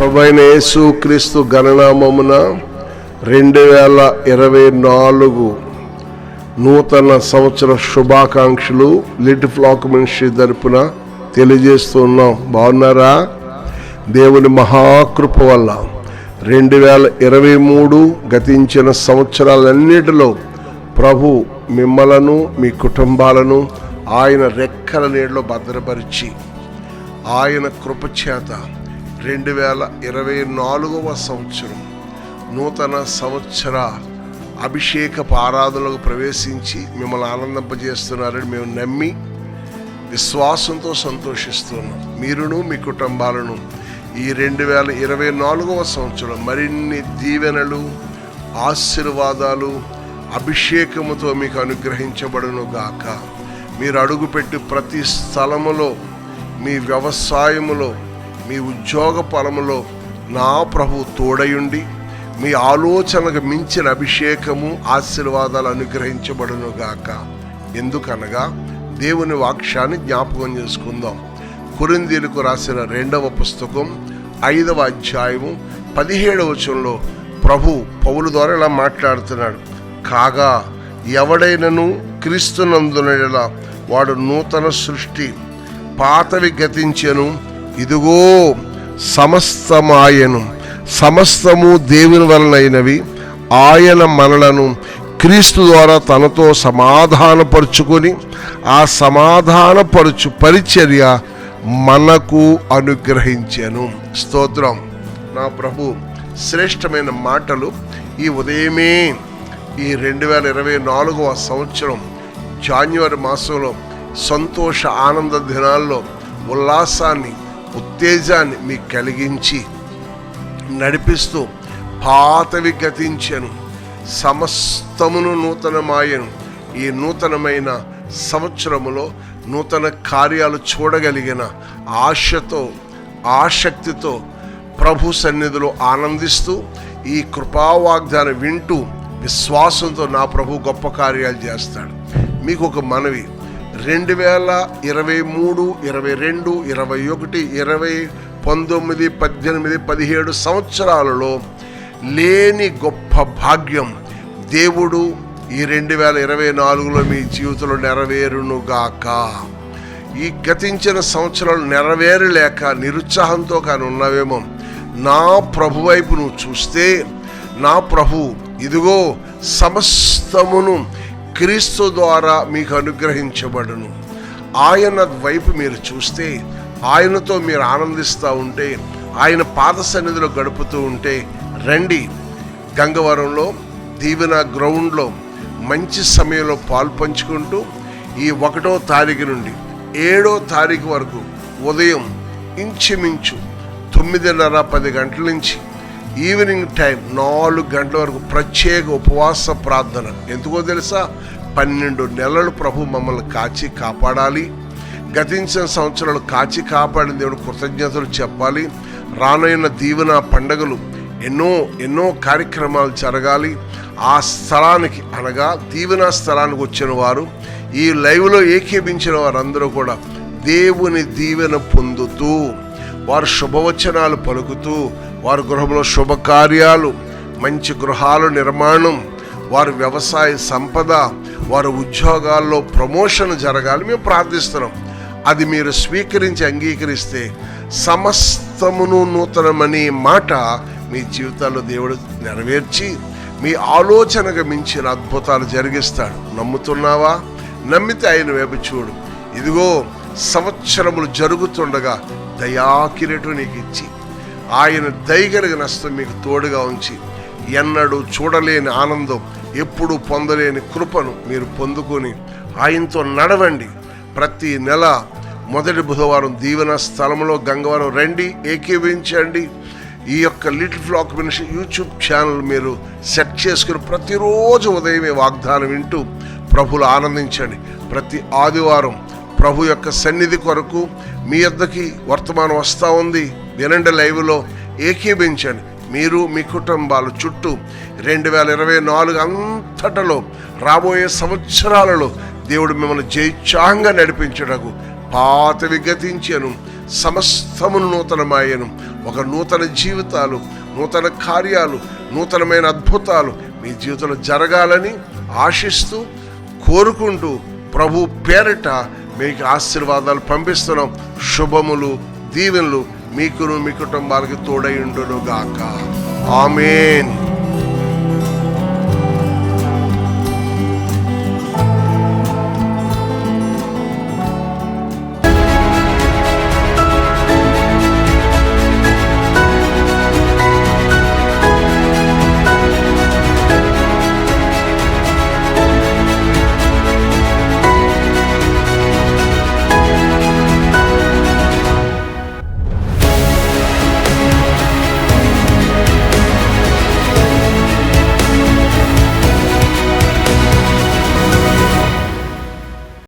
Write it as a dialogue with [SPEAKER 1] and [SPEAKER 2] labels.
[SPEAKER 1] ప్రభైన యేసు క్రీస్తు గణనామమున రెండు వేల ఇరవై నాలుగు నూతన సంవత్సర శుభాకాంక్షలు లిట్ ఫ్లాక్ మనిషి తరపున తెలియజేస్తున్నాం బాగున్నారా? దేవుని మహాకృప వల్ల రెండు వేల ఇరవై మూడు గతించిన సంవత్సరాలన్నిటిలో ప్రభు మిమ్మలను మీ కుటుంబాలను ఆయన రెక్కల నీడలో భద్రపరిచి ఆయన కృపచేత రెండు వేల ఇరవై నాలుగవ సంవత్సరం నూతన సంవత్సర అభిషేక ఆరాధనలకు ప్రవేశించి మిమ్మల్ని ఆనందింపజేస్తున్నారని మేము నమ్మి విశ్వాసంతో సంతోషిస్తున్నాం. మీరును మీ కుటుంబాలను ఈ రెండు వేల ఇరవై నాలుగవ సంవత్సరం మరిన్ని దీవెనలు ఆశీర్వాదాలు అభిషేకముతో మీకు అనుగ్రహించబడును గాక. మీరు అడుగుపెట్టి ప్రతి స్థలములో మీ వ్యవసాయములో మీ ఉద్యోగ పొలములో నా ప్రభు తోడయుండి మీ ఆలోచనకు మించిన అభిషేకము ఆశీర్వాదాలు అనుగ్రహించబడును గాక ఎందుకనగా దేవుని వాక్యాన్ని జ్ఞాపకం చేసుకుందాం. కురిందీలకు రాసిన రెండవ పుస్తకం ఐదవ అధ్యాయము పదిహేడవ వచనంలో ప్రభు పౌలు ద్వారా ఇలా మాట్లాడుతున్నాడు. కాగా ఎవడైనను క్రీస్తునందునలా వాడు నూతన సృష్టి పాతవి గతించెను ఇదిగో సమస్తమాయను సమస్తము దేవుని వలనైనవి ఆయన మనలను క్రీస్తు ద్వారా తనతో సమాధానపరుచుకొని ఆ సమాధానపరుచు పరిచర్య మనకు అనుగ్రహించాను. స్తోత్రం. నా ప్రభు శ్రేష్టమైన మాటలు ఈ ఉదయమే ఈ రెండు వేల ఇరవై నాలుగవ సంవత్సరం జాన్యువరి మాసంలో సంతోష ఆనంద దినాల్లో ఉల్లాసాన్ని ఉత్తేజాన్ని మీకు కలిగించి నడిపిస్తూ పాతవి గతించెను సమస్తమును నూతనమాయను. ఈ నూతనమైన సంవత్సరములో నూతన కార్యాలు చూడగలిగిన ఆశతో ఆసక్తితో ప్రభు సన్నిధిలో ఆనందిస్తూ ఈ కృపావాగ్దానం వింటూ విశ్వాసంతో నా ప్రభు గొప్ప కార్యాలు చేస్తాడు. మీకు ఒక మనవి. రెండు వేల ఇరవై మూడు ఇరవై రెండు ఇరవై ఒకటి ఇరవై పంతొమ్మిది పద్దెనిమిది పదిహేడు సంవత్సరాలలో లేని గొప్ప భాగ్యం దేవుడు ఈ రెండు వేల ఇరవై నాలుగులో మీ జీవితంలో నెరవేరునుగాక. ఈ గతించిన సంవత్సరాలు నెరవేరలేక నిరుత్సాహంతో కానీ ఉన్నావేమో నా ప్రభు వైపు నువ్వు చూస్తే నా ప్రభు ఇదిగో సమస్తమును క్రీస్తు ద్వారా మీకు అనుగ్రహించబడును. ఆయన వైపు మీరు చూస్తే ఆయనతో మీరు ఆనందిస్తూ ఉంటే ఆయన పాద సన్నిధిలో గడుపుతూ ఉంటే రండి. గంగవరంలో దీవెన గ్రౌండ్లో మంచి సమయంలో పాల్పంచుకుంటూ ఈ ఒకటో తారీఖు నుండి ఏడో తారీఖు వరకు ఉదయం ఇంచుమించు తొమ్మిదిన్నర పది గంటల నుంచి ఈవినింగ్ టైం నాలుగు గంటల వరకు ప్రత్యేక ఉపవాస ప్రార్థన. ఎందుకో తెలుసా? పన్నెండు నెలలు ప్రభు మమ్మల్ని కాచి కాపాడాలి. గతించిన సంవత్సరాలు కాచి కాపాడిన దేవుడు కృతజ్ఞతలు చెప్పాలి. రానైన దీవెన పండగలు ఎన్నో ఎన్నో కార్యక్రమాలు జరగాలి. ఆ స్థలానికి అనగా దీవెన స్థలానికి వచ్చిన వారు ఈ లైవ్లో ఏకీపించిన వారందరూ కూడా దేవుని దీవెన పొందుతూ వారు శుభవచనాలు పలుకుతూ వారి గృహంలో శుభకార్యాలు మంచి గృహాల నిర్మాణం వారి వ్యవసాయ సంపద వారి ఉద్యోగాల్లో ప్రమోషన్ జరగాలి మేము ప్రార్థిస్తున్నాం. అది మీరు స్వీకరించి అంగీకరిస్తే సమస్తమును నూతనమనే మాట మీ జీవితాల్లో దేవుడు నెరవేర్చి మీ ఆలోచనకు మించిన అద్భుతాలు జరిగిస్తాడు. నమ్ముతున్నావా? నమ్మితే ఆయన వైపు చూడు. ఇదిగో సంవత్సరములు జరుగుతుండగా దయాకిరీటు నీకు ఇచ్చి ఆయన దయగలిగిన నష్టం మీకు తోడుగా ఉంచి ఎన్నడూ చూడలేని ఆనందం ఎప్పుడు పొందలేని కృపను మీరు పొందుకొని ఆయనతో నడవండి. ప్రతి నెల మొదటి బుధవారం దీవెన స్థలంలో గంగవరం రండి ఏకీవించండి ఈ యొక్క little flock mission YouTube channel మీరు సెట్ చేసుకుని ప్రతిరోజు ఉదయమే వాగ్దానం వింటూ ప్రభులు ఆనందించండి. ప్రతి ఆదివారం ప్రభు యొక్క సన్నిధి కొరకు మీ యొద్దకి వర్తమానం వస్తూ ఉంది. వినండి లైవ్లో ఏకీభించండి. మీరు మీ కుటుంబాలు చుట్టూ రెండు వేల ఇరవై నాలుగు అంతటలో రాబోయే సంవత్సరాలలో దేవుడు మిమ్మల్ని జైత్సాంగా నడిపించడకు పాతవి గతించెను సమస్తమును నూతనమాయను. ఒక నూతన జీవితాలు నూతన కార్యాలు నూతనమైన అద్భుతాలు మీ జీవితంలో జరగాలని ఆశిస్తూ కోరుకుంటూ ప్రభు పేరిట మీకు ఆశీర్వాదాలు పంపిస్తున్నాం. శుభములు దీవెనలు మీకును మీ కుటుంబాలకు తోడై ఉండును గాక ఆమెన్.